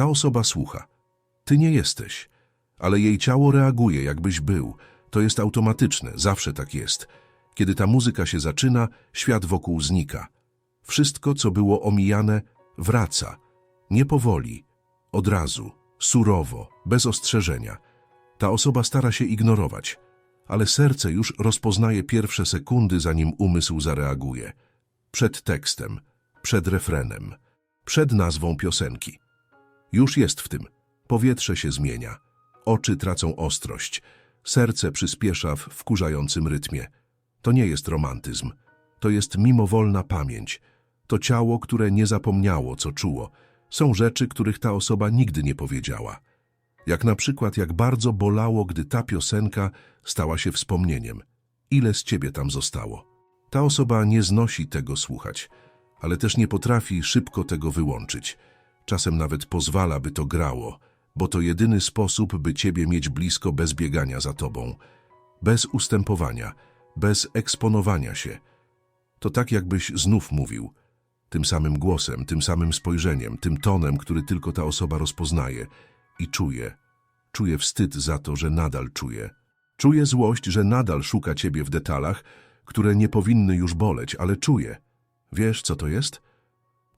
Ta osoba słucha. Ty nie jesteś, ale jej ciało reaguje, jakbyś był. To jest automatyczne, zawsze tak jest. Kiedy ta muzyka się zaczyna, świat wokół znika. Wszystko, co było omijane, wraca. Nie powoli, od razu, surowo, bez ostrzeżenia. Ta osoba stara się ignorować, ale serce już rozpoznaje pierwsze sekundy, zanim umysł zareaguje. Przed tekstem, przed refrenem, przed nazwą piosenki. Już jest w tym. Powietrze się zmienia. Oczy tracą ostrość. Serce przyspiesza w wkurzającym rytmie. To nie jest romantyzm. To jest mimowolna pamięć. To ciało, które nie zapomniało, co czuło. Są rzeczy, których ta osoba nigdy nie powiedziała. Jak na przykład, jak bardzo bolało, gdy ta piosenka stała się wspomnieniem. Ile z ciebie tam zostało? Ta osoba nie znosi tego słuchać, ale też nie potrafi szybko tego wyłączyć. Czasem nawet pozwala, by to grało, bo to jedyny sposób, by ciebie mieć blisko bez biegania za tobą, bez ustępowania, bez eksponowania się. To tak, jakbyś znów mówił, tym samym głosem, tym samym spojrzeniem, tym tonem, który tylko ta osoba rozpoznaje i czuje. Czuje wstyd za to, że nadal czuje. Czuje złość, że nadal szuka ciebie w detalach, które nie powinny już boleć, ale czuje. Wiesz, co to jest?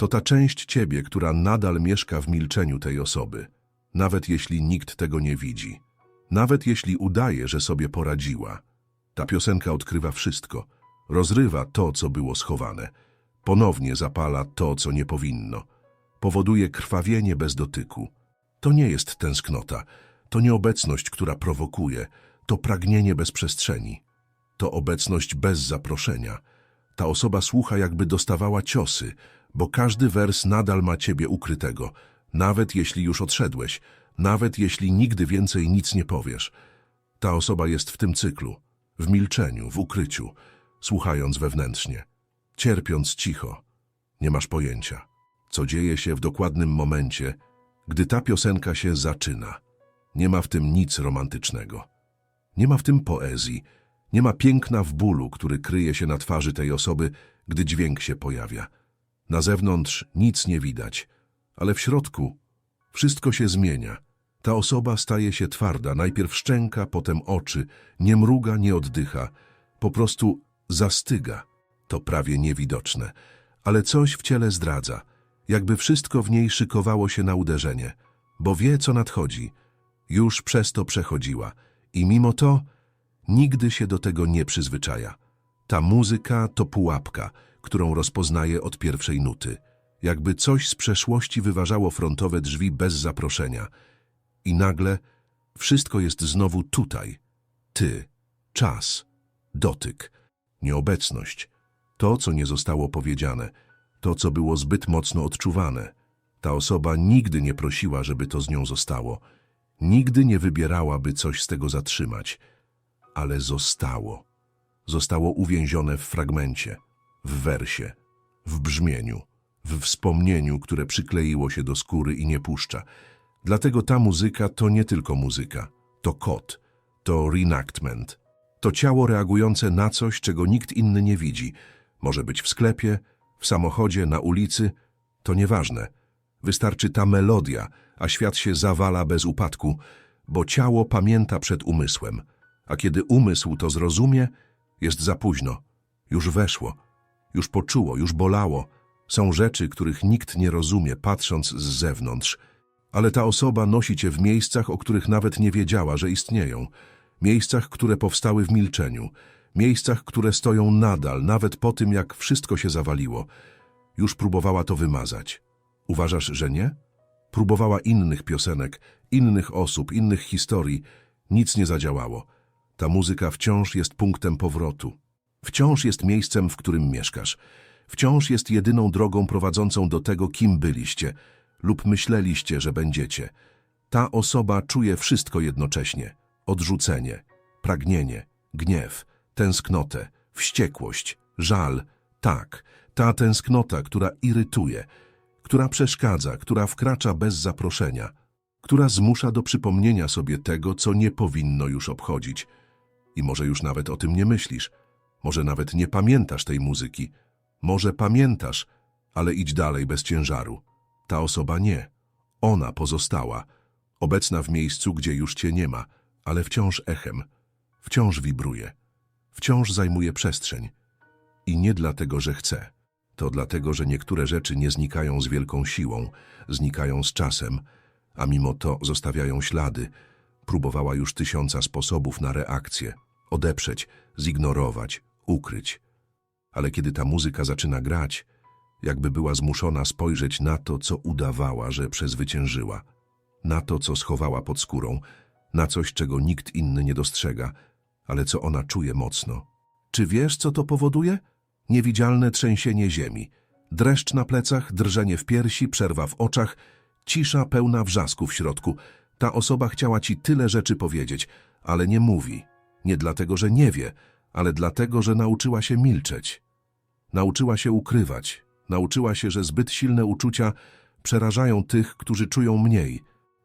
To ta część ciebie, która nadal mieszka w milczeniu tej osoby, nawet jeśli nikt tego nie widzi. Nawet jeśli udaje, że sobie poradziła. Ta piosenka odkrywa wszystko, rozrywa to, co było schowane, ponownie zapala to, co nie powinno, powoduje krwawienie bez dotyku. To nie jest tęsknota, to nieobecność, która prowokuje, to pragnienie bez przestrzeni, to obecność bez zaproszenia. Ta osoba słucha, jakby dostawała ciosy, bo każdy wers nadal ma ciebie ukrytego, nawet jeśli już odszedłeś, nawet jeśli nigdy więcej nic nie powiesz. Ta osoba jest w tym cyklu, w milczeniu, w ukryciu, słuchając wewnętrznie, cierpiąc cicho. Nie masz pojęcia, co dzieje się w dokładnym momencie, gdy ta piosenka się zaczyna. Nie ma w tym nic romantycznego. Nie ma w tym poezji, nie ma piękna w bólu, który kryje się na twarzy tej osoby, gdy dźwięk się pojawia. Na zewnątrz nic nie widać, ale w środku wszystko się zmienia. Ta osoba staje się twarda, najpierw szczęka, potem oczy, nie mruga, nie oddycha, po prostu zastyga. To prawie niewidoczne, ale coś w ciele zdradza, jakby wszystko w niej szykowało się na uderzenie, bo wie, co nadchodzi. Już przez to przechodziła i mimo to nigdy się do tego nie przyzwyczaja. Ta muzyka to pułapka, którą rozpoznaje od pierwszej nuty. Jakby coś z przeszłości wyważało frontowe drzwi bez zaproszenia. I nagle wszystko jest znowu tutaj. Ty, czas, dotyk, nieobecność. To, co nie zostało powiedziane, to, co było zbyt mocno odczuwane. Ta osoba nigdy nie prosiła, żeby to z nią zostało. Nigdy nie wybierała, by coś z tego zatrzymać. Ale zostało. Zostało uwięzione w fragmencie w wersie, w brzmieniu, w wspomnieniu, które przykleiło się do skóry i nie puszcza. Dlatego ta muzyka to nie tylko muzyka, to kod, to reenactment, to ciało reagujące na coś, czego nikt inny nie widzi. Może być w sklepie, w samochodzie, na ulicy, to nieważne. Wystarczy ta melodia, a świat się zawala bez upadku, bo ciało pamięta przed umysłem, a kiedy umysł to zrozumie, jest za późno, już weszło, już poczuło, już bolało. Są rzeczy, których nikt nie rozumie, patrząc z zewnątrz. Ale ta osoba nosi cię w miejscach, o których nawet nie wiedziała, że istnieją. Miejscach, które powstały w milczeniu. Miejscach, które stoją nadal, nawet po tym, jak wszystko się zawaliło. Już próbowała to wymazać. Uważasz, że nie? Próbowała innych piosenek, innych osób, innych historii. Nic nie zadziałało. Ta muzyka wciąż jest punktem powrotu. Wciąż jest miejscem, w którym mieszkasz. Wciąż jest jedyną drogą prowadzącą do tego, kim byliście lub myśleliście, że będziecie. Ta osoba czuje wszystko jednocześnie. Odrzucenie, pragnienie, gniew, tęsknotę, wściekłość, żal. Tak, ta tęsknota, która irytuje, która przeszkadza, która wkracza bez zaproszenia, która zmusza do przypomnienia sobie tego, co nie powinno już obchodzić. I może już nawet o tym nie myślisz – może nawet nie pamiętasz tej muzyki. Może pamiętasz, ale idź dalej bez ciężaru. Ta osoba nie. Ona pozostała, obecna w miejscu, gdzie już cię nie ma, ale wciąż echem, wciąż wibruje, wciąż zajmuje przestrzeń. I nie dlatego, że chce. To dlatego, że niektóre rzeczy nie znikają z wielką siłą, znikają z czasem, a mimo to zostawiają ślady. Próbowała już tysiąca sposobów na reakcję. Odeprzeć, zignorować, ukryć. Ale kiedy ta muzyka zaczyna grać, jakby była zmuszona spojrzeć na to, co udawała, że przezwyciężyła, na to, co schowała pod skórą, na coś, czego nikt inny nie dostrzega, ale co ona czuje mocno. Czy wiesz, co to powoduje? Niewidzialne trzęsienie ziemi, dreszcz na plecach, drżenie w piersi, przerwa w oczach, cisza pełna wrzasku w środku. Ta osoba chciała ci tyle rzeczy powiedzieć, ale nie mówi. Nie dlatego, że nie wie, ale dlatego, że nauczyła się milczeć. Nauczyła się ukrywać. Nauczyła się, że zbyt silne uczucia przerażają tych, którzy czują mniej.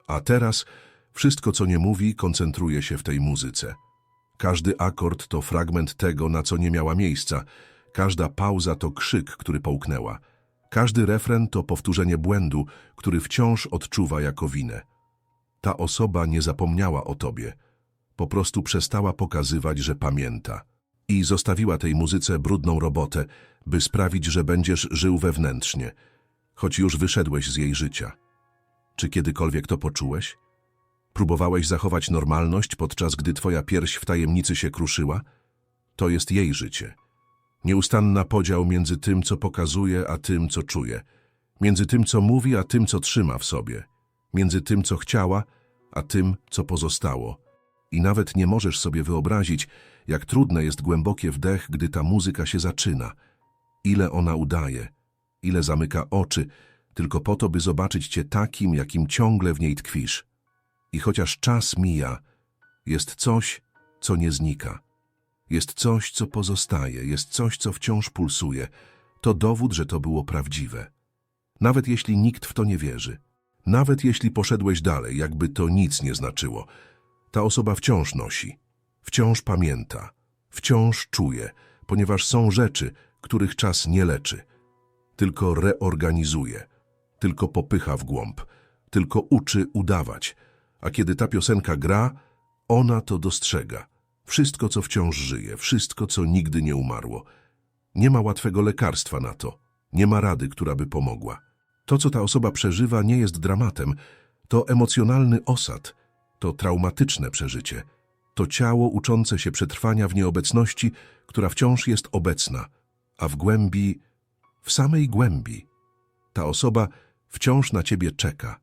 A teraz wszystko, co nie mówi, koncentruje się w tej muzyce. Każdy akord to fragment tego, na co nie miała miejsca. Każda pauza to krzyk, który połknęła. Każdy refren to powtórzenie błędu, który wciąż odczuwa jako winę. Ta osoba nie zapomniała o tobie. Po prostu przestała pokazywać, że pamięta. I zostawiła tej muzyce brudną robotę, by sprawić, że będziesz żył wewnętrznie, choć już wyszedłeś z jej życia. Czy kiedykolwiek to poczułeś? Próbowałeś zachować normalność, podczas gdy twoja pierś w tajemnicy się kruszyła? To jest jej życie. Nieustanna podział między tym, co pokazuje, a tym, co czuje. Między tym, co mówi, a tym, co trzyma w sobie. Między tym, co chciała, a tym, co pozostało. I nawet nie możesz sobie wyobrazić, jak trudne jest głębokie wdech, gdy ta muzyka się zaczyna. Ile ona udaje, ile zamyka oczy, tylko po to, by zobaczyć cię takim, jakim ciągle w niej tkwisz. I chociaż czas mija, jest coś, co nie znika. Jest coś, co pozostaje, jest coś, co wciąż pulsuje. To dowód, że to było prawdziwe. Nawet jeśli nikt w to nie wierzy. Nawet jeśli poszedłeś dalej, jakby to nic nie znaczyło. Ta osoba wciąż nosi, wciąż pamięta, wciąż czuje, ponieważ są rzeczy, których czas nie leczy. Tylko reorganizuje, tylko popycha w głąb, tylko uczy udawać. A kiedy ta piosenka gra, ona to dostrzega. Wszystko, co wciąż żyje, wszystko, co nigdy nie umarło. Nie ma łatwego lekarstwa na to. Nie ma rady, która by pomogła. To, co ta osoba przeżywa, nie jest dramatem. To emocjonalny osad. To traumatyczne przeżycie. To ciało uczące się przetrwania w nieobecności, która wciąż jest obecna, a w głębi, w samej głębi, ta osoba wciąż na ciebie czeka.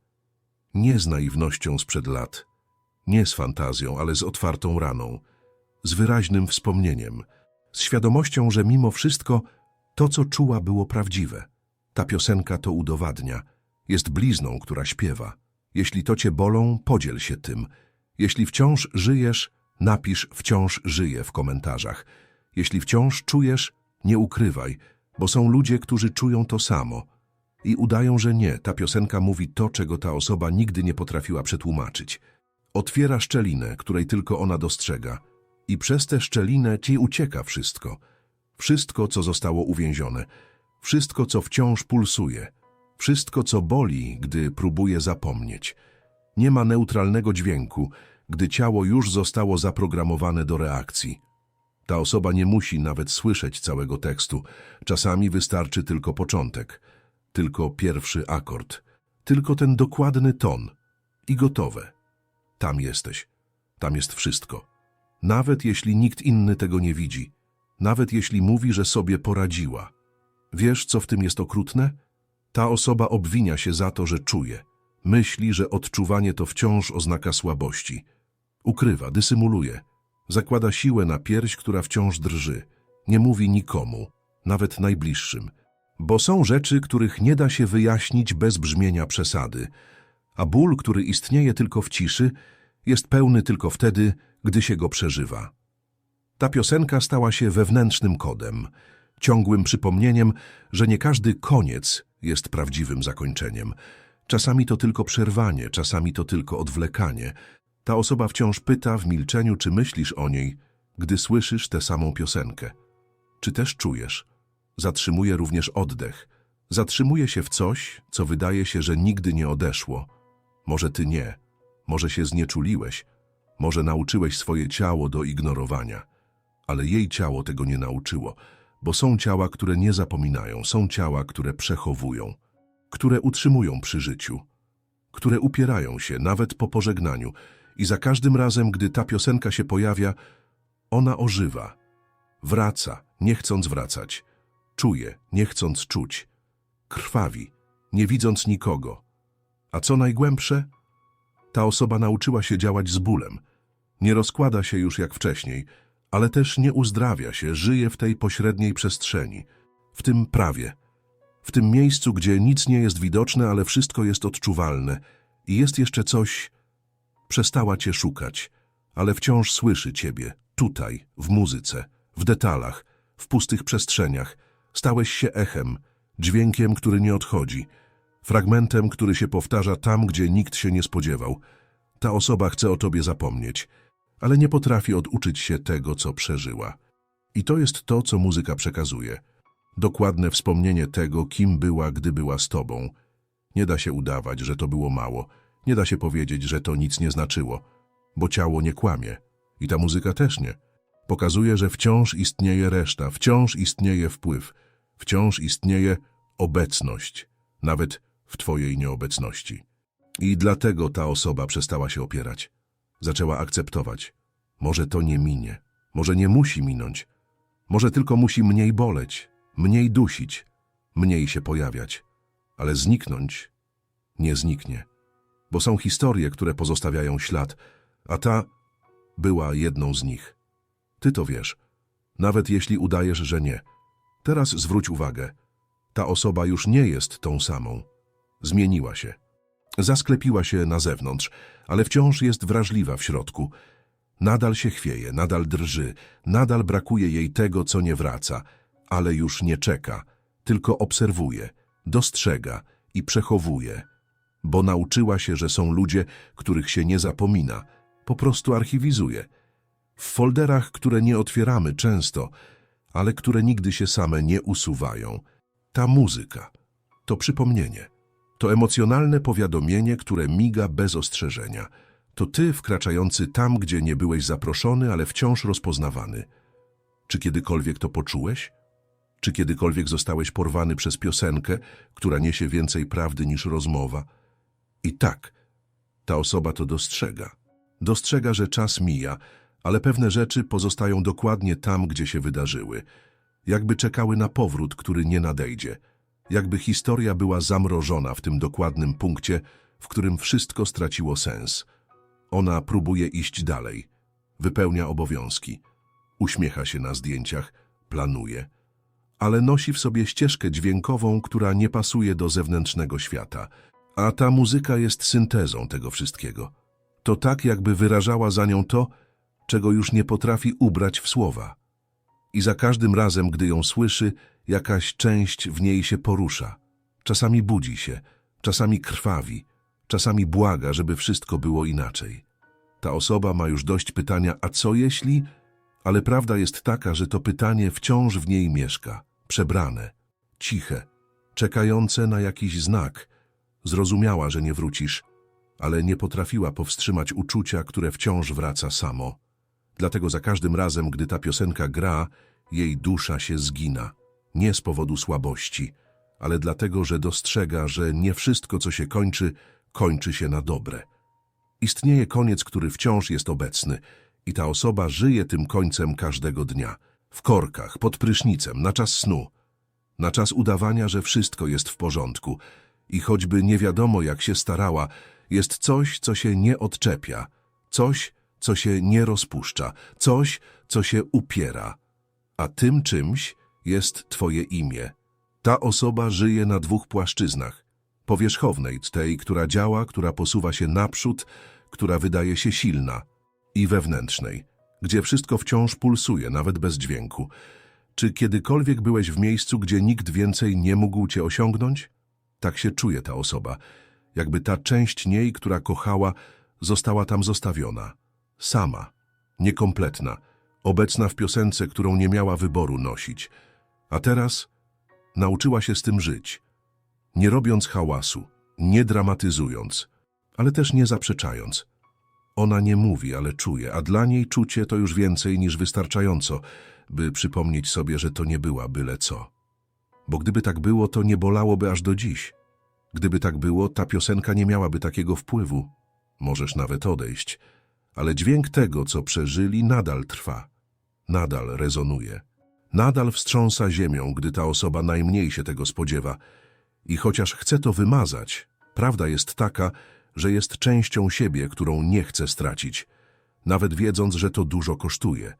Nie z naiwnością sprzed lat, nie z fantazją, ale z otwartą raną, z wyraźnym wspomnieniem, z świadomością, że mimo wszystko to, co czuła, było prawdziwe. Ta piosenka to udowadnia. Jest blizną, która śpiewa. Jeśli to cię bolą, podziel się tym. Jeśli wciąż żyjesz, napisz wciąż żyję w komentarzach. Jeśli wciąż czujesz, nie ukrywaj, bo są ludzie, którzy czują to samo. I udają, że nie, ta piosenka mówi to, czego ta osoba nigdy nie potrafiła przetłumaczyć. Otwiera szczelinę, której tylko ona dostrzega. I przez tę szczelinę ci ucieka wszystko. Wszystko, co zostało uwięzione. Wszystko, co wciąż pulsuje. Wszystko, co boli, gdy próbuje zapomnieć. Nie ma neutralnego dźwięku, gdy ciało już zostało zaprogramowane do reakcji. Ta osoba nie musi nawet słyszeć całego tekstu. Czasami wystarczy tylko początek, tylko pierwszy akord, tylko ten dokładny ton. I gotowe. Tam jesteś. Tam jest wszystko. Nawet jeśli nikt inny tego nie widzi. Nawet jeśli mówi, że sobie poradziła. Wiesz, co w tym jest okrutne? Ta osoba obwinia się za to, że czuje. Myśli, że odczuwanie to wciąż oznaka słabości. Ukrywa, dysymuluje. Zakłada siłę na pierś, która wciąż drży. Nie mówi nikomu, nawet najbliższym. Bo są rzeczy, których nie da się wyjaśnić bez brzmienia przesady. A ból, który istnieje tylko w ciszy, jest pełny tylko wtedy, gdy się go przeżywa. Ta piosenka stała się wewnętrznym kodem, ciągłym przypomnieniem, że nie każdy koniec jest prawdziwym zakończeniem. Czasami to tylko przerwanie, czasami to tylko odwlekanie. Ta osoba wciąż pyta w milczeniu, czy myślisz o niej, gdy słyszysz tę samą piosenkę. Czy też czujesz? Zatrzymuje również oddech. Zatrzymuje się w coś, co wydaje się, że nigdy nie odeszło. Może ty nie, może się znieczuliłeś, może nauczyłeś swoje ciało do ignorowania, ale jej ciało tego nie nauczyło, bo są ciała, które nie zapominają, są ciała, które przechowują, które utrzymują przy życiu, które upierają się nawet po pożegnaniu i za każdym razem, gdy ta piosenka się pojawia, ona ożywa, wraca, nie chcąc wracać, czuje, nie chcąc czuć, krwawi, nie widząc nikogo. A co najgłębsze? Ta osoba nauczyła się działać z bólem. Nie rozkłada się już jak wcześniej, ale też nie uzdrawia się, żyje w tej pośredniej przestrzeni, w tym prawie, w tym miejscu, gdzie nic nie jest widoczne, ale wszystko jest odczuwalne i jest jeszcze coś. Przestała cię szukać, ale wciąż słyszy ciebie, tutaj, w muzyce, w detalach, w pustych przestrzeniach. Stałeś się echem, dźwiękiem, który nie odchodzi, fragmentem, który się powtarza tam, gdzie nikt się nie spodziewał. Ta osoba chce o tobie zapomnieć, ale nie potrafi oduczyć się tego, co przeżyła. I to jest to, co muzyka przekazuje. Dokładne wspomnienie tego, kim była, gdy była z tobą. Nie da się udawać, że to było mało. Nie da się powiedzieć, że to nic nie znaczyło, bo ciało nie kłamie. I ta muzyka też nie. Pokazuje, że wciąż istnieje reszta, wciąż istnieje wpływ, wciąż istnieje obecność, nawet w twojej nieobecności. I dlatego ta osoba przestała się opierać. Zaczęła akceptować. Może to nie minie, może nie musi minąć, może tylko musi mniej boleć, mniej dusić, mniej się pojawiać, ale zniknąć nie zniknie. Bo są historie, które pozostawiają ślad, a ta była jedną z nich. Ty to wiesz, nawet jeśli udajesz, że nie. Teraz zwróć uwagę. Ta osoba już nie jest tą samą. Zmieniła się. Zasklepiła się na zewnątrz, ale wciąż jest wrażliwa w środku. Nadal się chwieje, nadal drży, nadal brakuje jej tego, co nie wraca, ale już nie czeka, tylko obserwuje, dostrzega i przechowuje, bo nauczyła się, że są ludzie, których się nie zapomina, po prostu archiwizuje. W folderach, które nie otwieramy często, ale które nigdy się same nie usuwają. Ta muzyka to przypomnienie. To emocjonalne powiadomienie, które miga bez ostrzeżenia. To ty wkraczający tam, gdzie nie byłeś zaproszony, ale wciąż rozpoznawany. Czy kiedykolwiek to poczułeś? Czy kiedykolwiek zostałeś porwany przez piosenkę, która niesie więcej prawdy niż rozmowa? I tak, ta osoba to dostrzega. Dostrzega, że czas mija, ale pewne rzeczy pozostają dokładnie tam, gdzie się wydarzyły. Jakby czekały na powrót, który nie nadejdzie. Jakby historia była zamrożona w tym dokładnym punkcie, w którym wszystko straciło sens. Ona próbuje iść dalej. Wypełnia obowiązki. Uśmiecha się na zdjęciach, planuje. Ale nosi w sobie ścieżkę dźwiękową, która nie pasuje do zewnętrznego świata. A ta muzyka jest syntezą tego wszystkiego. To tak, jakby wyrażała za nią to, czego już nie potrafi ubrać w słowa. I za każdym razem, gdy ją słyszy, jakaś część w niej się porusza. Czasami budzi się, czasami krwawi, czasami błaga, żeby wszystko było inaczej. Ta osoba ma już dość pytania, a co jeśli? Ale prawda jest taka, że to pytanie wciąż w niej mieszka, przebrane, ciche, czekające na jakiś znak. Zrozumiała, że nie wrócisz, ale nie potrafiła powstrzymać uczucia, które wciąż wraca samo. Dlatego za każdym razem, gdy ta piosenka gra, jej dusza się zgina. Nie z powodu słabości, ale dlatego, że dostrzega, że nie wszystko, co się kończy, kończy się na dobre. Istnieje koniec, który wciąż jest obecny i ta osoba żyje tym końcem każdego dnia. W korkach, pod prysznicem, na czas snu. Na czas udawania, że wszystko jest w porządku. I choćby nie wiadomo, jak się starała, jest coś, co się nie odczepia. Coś, co się nie rozpuszcza, coś, co się upiera. A tym czymś jest Twoje imię. Ta osoba żyje na dwóch płaszczyznach. Powierzchownej, tej, która działa, która posuwa się naprzód, która wydaje się silna, i wewnętrznej, gdzie wszystko wciąż pulsuje, nawet bez dźwięku. Czy kiedykolwiek byłeś w miejscu, gdzie nikt więcej nie mógł Cię osiągnąć? Tak się czuje ta osoba, jakby ta część niej, która kochała, została tam zostawiona. Sama, niekompletna, obecna w piosence, którą nie miała wyboru nosić. A teraz nauczyła się z tym żyć, nie robiąc hałasu, nie dramatyzując, ale też nie zaprzeczając. Ona nie mówi, ale czuje, a dla niej czucie to już więcej niż wystarczająco, by przypomnieć sobie, że to nie była byle co. Bo gdyby tak było, to nie bolałoby aż do dziś. Gdyby tak było, ta piosenka nie miałaby takiego wpływu. Możesz nawet odejść, ale dźwięk tego, co przeżyli, nadal trwa. Nadal rezonuje. Nadal wstrząsa ziemią, gdy ta osoba najmniej się tego spodziewa. I chociaż chce to wymazać, prawda jest taka, że jest częścią siebie, którą nie chce stracić. Nawet wiedząc, że to dużo kosztuje.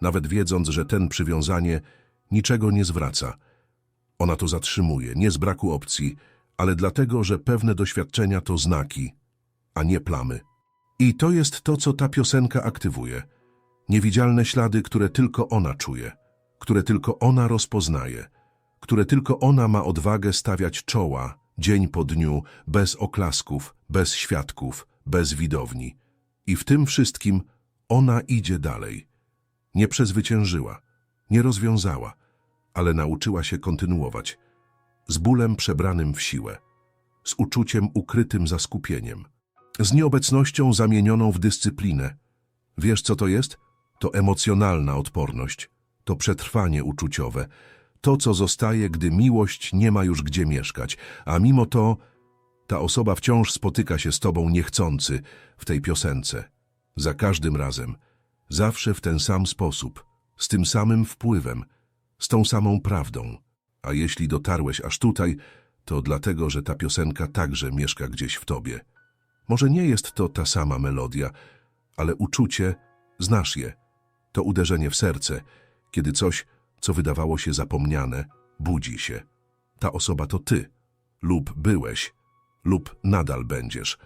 Nawet wiedząc, że ten przywiązanie niczego nie zwraca. Ona to zatrzymuje, nie z braku opcji, ale dlatego, że pewne doświadczenia to znaki, a nie plamy. I to jest to, co ta piosenka aktywuje. Niewidzialne ślady, które tylko ona czuje, które tylko ona rozpoznaje, które tylko ona ma odwagę stawiać czoła, dzień po dniu, bez oklasków, bez świadków, bez widowni. I w tym wszystkim ona idzie dalej. Nie przezwyciężyła, nie rozwiązała, ale nauczyła się kontynuować. Z bólem przebranym w siłę, z uczuciem ukrytym za skupieniem, z nieobecnością zamienioną w dyscyplinę. Wiesz, co to jest? To emocjonalna odporność, to przetrwanie uczuciowe, to, co zostaje, gdy miłość nie ma już gdzie mieszkać, a mimo to ta osoba wciąż spotyka się z tobą niechcący w tej piosence. Za każdym razem, zawsze w ten sam sposób, z tym samym wpływem, z tą samą prawdą. A jeśli dotarłeś aż tutaj, to dlatego, że ta piosenka także mieszka gdzieś w tobie. Może nie jest to ta sama melodia, ale uczucie, znasz je. To uderzenie w serce, kiedy coś, co wydawało się zapomniane, budzi się. Ta osoba to ty, lub byłeś, lub nadal będziesz.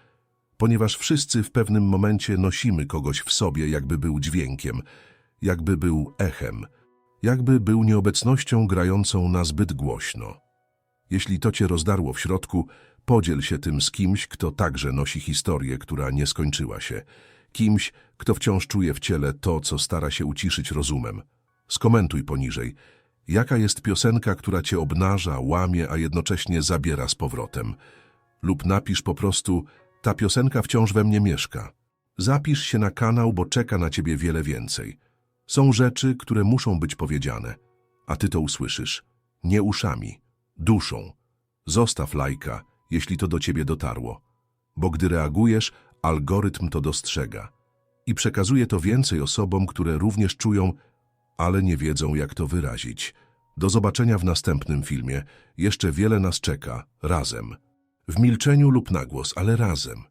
Ponieważ wszyscy w pewnym momencie nosimy kogoś w sobie, jakby był dźwiękiem, jakby był echem, jakby był nieobecnością grającą na zbyt głośno. Jeśli to cię rozdarło w środku, podziel się tym z kimś, kto także nosi historię, która nie skończyła się. Kimś, kto wciąż czuje w ciele to, co stara się uciszyć rozumem. Skomentuj poniżej. Jaka jest piosenka, która cię obnaża, łamie, a jednocześnie zabiera z powrotem? Lub napisz po prostu, ta piosenka wciąż we mnie mieszka. Zapisz się na kanał, bo czeka na ciebie wiele więcej. Są rzeczy, które muszą być powiedziane, a ty to usłyszysz. Nie uszami, duszą. Zostaw lajka, jeśli to do ciebie dotarło. Bo gdy reagujesz, algorytm to dostrzega. I przekazuje to więcej osobom, które również czują, ale nie wiedzą, jak to wyrazić. Do zobaczenia w następnym filmie. Jeszcze wiele nas czeka. Razem. W milczeniu lub na głos, ale razem.